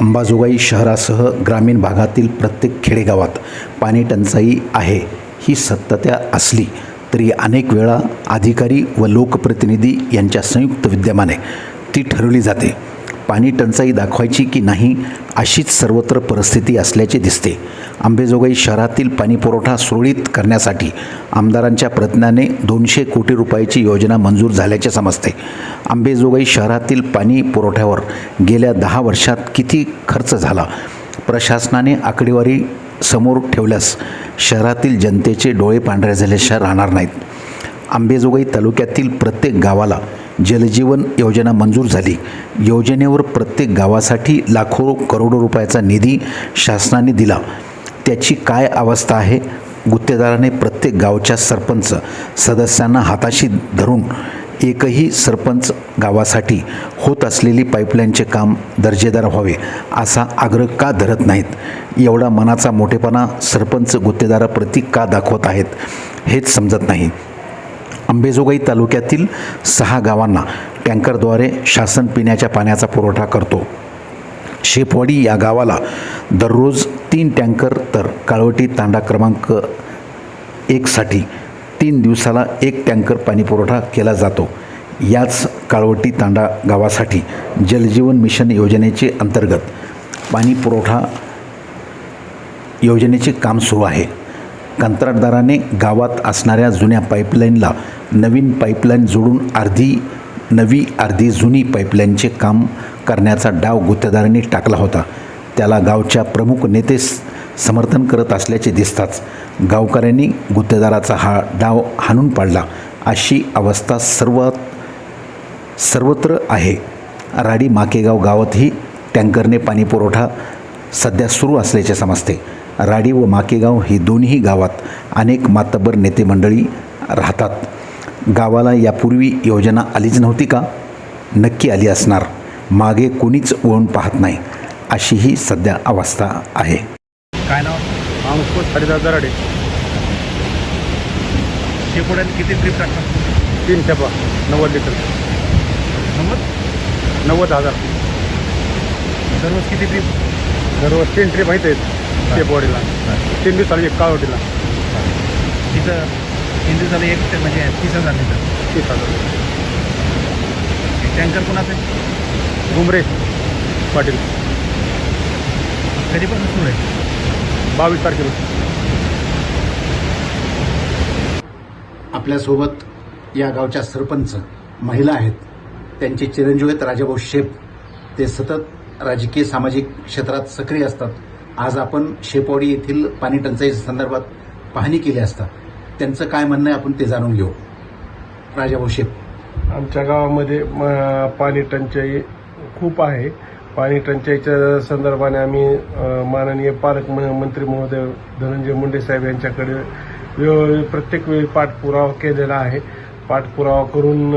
अंबाजोगाई शहरासह ग्रामीण भागातील प्रत्येक खेडेगावात पाणी टंचाई आहे ही सत्यता असली तरी अनेक वेळा अधिकारी व लोकप्रतिनिधी यांच्या संयुक्त विद्यमाने ती ठरवली जाते. पाणी टंचाई दाखवायची की नाही अशीच सर्वत्र परिस्थिती असल्याचे दिसते. आंबेजोगाई शहरातील पाणीपुरवठा सुरळीत करण्यासाठी आमदारांच्या प्रयत्नाने दोनशे कोटी रुपयाची योजना मंजूर झाल्याचे समजते. आंबेजोगाई शहरातील पाणी पुरवठ्यावर गेल्या दहा वर्षात किती खर्च झाला? प्रशासनाने आकडेवारी समोर ठेवल्यास शहरातील जनतेचे डोळे पांढरे झाल्याशिवाय राहणार नाहीत. आंबेजोगाई तालुक्यातील प्रत्येक गावाला जलजीवन योजना मंजूर झाली. योजनेवर प्रत्येक गावासाठी लाखो करोडो रुपयाचा निधी शासनाने दिला. त्याची काय अवस्था आहे? गुत्तेदाराने प्रत्येक गावच्या सरपंच सदस्यांना हाताशी धरून एकही सरपंच गावासाठी होत असलेली पाईपलाईनचे काम दर्जेदार व्हावे असा आग्रह का धरत नाहीत? एवढा मनाचा मोठेपणा सरपंच गुत्तेदाराप्रती का दाखवत आहेत हेच समजत नाही. अंबेजोगाई तालुक्यातील सहा गावांना टँकरद्वारे शासन पिण्याच्या पाण्याचा पुरवठा करतो. शेपवाडी या गावाला दररोज तीन टँकर तर काळवटी तांडा क्रमांक एकसाठी तीन दिवसाला एक टँकर पाणीपुरवठा केला जातो. याच काळवटी तांडा गावासाठी जलजीवन मिशन योजनेचे अंतर्गत पाणी पुरवठा योजनेचे काम सुरू आहे. कंत्राटदाराने गावात असणाऱ्या जुन्या पाईपलाईनला नवीन पाईपलाईन जोडून अर्धी नवी अर्धी जुनी पाईपलाईनचे काम करण्याचा डाव गुत्तेदारांनी टाकला होता. त्याला गावच्या प्रमुख नेते समर्थन करत असल्याचे दिसताच गावकऱ्यांनी गुत्तेदाराचा हा डाव हाणून पाडला. अशी अवस्था सर्व सर्वत्र आहे. राडी माकेगाव गावातही टँकरने पाणीपुरवठा सध्या सुरू असल्याचे समजते. राडी व माकेगाव ही दोन्ही गावात अनेक मातब्बर नेते मंडळी राहतात. गावाला यापूर्वी योजना आलीच नव्हती का? नक्की आली असणार. मागे कोणीच वळून पाहत नाही. अशी ही सध्या अवस्था आहे. काय नाव? अंकुश हरिदास दराडे. शेकोड्यात किती ट्रिप टाकतात? तीन टप्पा नव्वद लिटर. नव्वद? नव्वद हजार. दररोज किती ट्रिप दररोज तीन ट्रिप आहेत. शेपवाडीला तीन दिवसाला एक काळवटीला तिथं तीन दिवसाला एक ते म्हणजे तीस हजार लिटर. तीस हजार. टँकर कोणाचं आहे? घुमरे. पाटील. कधीपासून सुरू आहे? बावीस तारखेला. आपल्यासोबत या गावच्या सरपंच महिला आहेत. त्यांचे चिरंजीव आहेत राजाभाऊ शेप. ते सतत राजकीय सामाजिक क्षेत्रात सक्रिय असतात. आज आपण शेपवाडी येथील पाणी टंचाई संदर्भात पाहणी केली असता त्यांचं काय म्हणणं आहे आपण ते जाणून घेऊ. राजाभाऊ शेप. आमच्या गावामध्ये म- पाणी टंचाई खूप आहे. पाणी टंचाईच्या संदर्भाने आम्ही माननीय पालक म- मंत्री महोदय धनंजय मुंडे साहेब यांच्याकडे वेळोवेळी प्रत्येक वेळी पाठपुरावा केलेला आहे. पाठपुरावा करून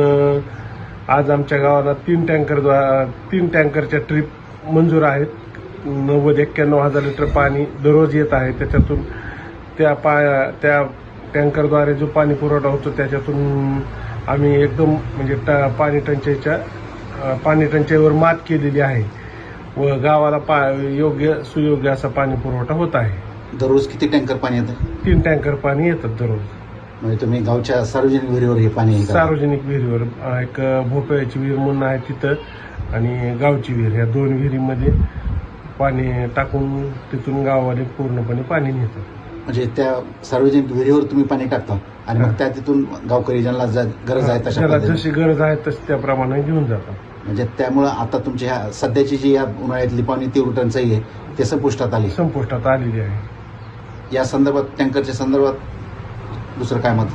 आज आमच्या गावाला तीन टँकर तीन टँकरच्या ट्रीप मंजूर आहेत. नव्वद एक्क्याण्णव हजार लिटर पाणी दररोज येत आहे. त्याच्यातून त्या पा त्या टँकरद्वारे जो पाणी पुरवठा होतो त्याच्यातून आम्ही एकदम म्हणजे ट पाणी टंचाईच्या पाणी टंचाईवर मात केलेली आहे व गावाला पा योग्य सुयोग्य असा पाणी पुरवठा होत आहे. दररोज किती टँकर पाणी येतं? तीन टँकर पाणी येतात दररोज. म्हणजे तुम्ही गावच्या सार्वजनिक विहिरीवर हे पाणी. सार्वजनिक विहिरीवर. एक भोपळ्याची विहीर म्हणून आहे तिथं आणि गावची विहीर. ह्या दोन विहिरीमध्ये पाणी टाकून तिथून गावाने पूर्णपणे पाणी नेतात म्हणजे त्या सार्वजनिक विहिरीवर तुम्ही पाणी टाकता आणि मग त्या तिथून गावकरी ज्यांना जा- गरज आहे तशा पद्धतीने. जशी गरज आहे तशी त्याप्रमाणे घेऊन जातात. म्हणजे त्यामुळं आता तुमची ह्या सध्याची जी या उन्हाळ्यातली पाणी तीव्र टंचाई आहे ते संपुष्टात आली. संपुष्टात आलेली आहे. या संदर्भात टँकरच्या संदर्भात दुसरं काय मत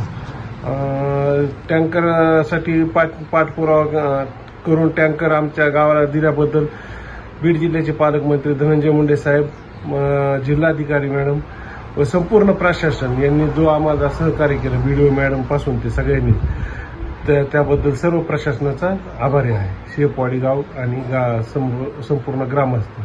अं, टँकरसाठी पाठ पाठपुरावा अं, करून टँकर आमच्या गावाला दिल्याबद्दल बीड जिल्ह्याचे पालकमंत्री धनंजय मुंडे साहेब जिल्हाधिकारी मॅडम व संपूर्ण प्रशासन यांनी जो आम्हाला सहकार्य केलं बीडीओ मॅडमपासून ते सगळ्यांनी त्या- त्याबद्दल सर्व प्रशासनाचा आभारी आहे. शेपवाडी गाव आणि गा संपूर्ण ग्रामस्थ.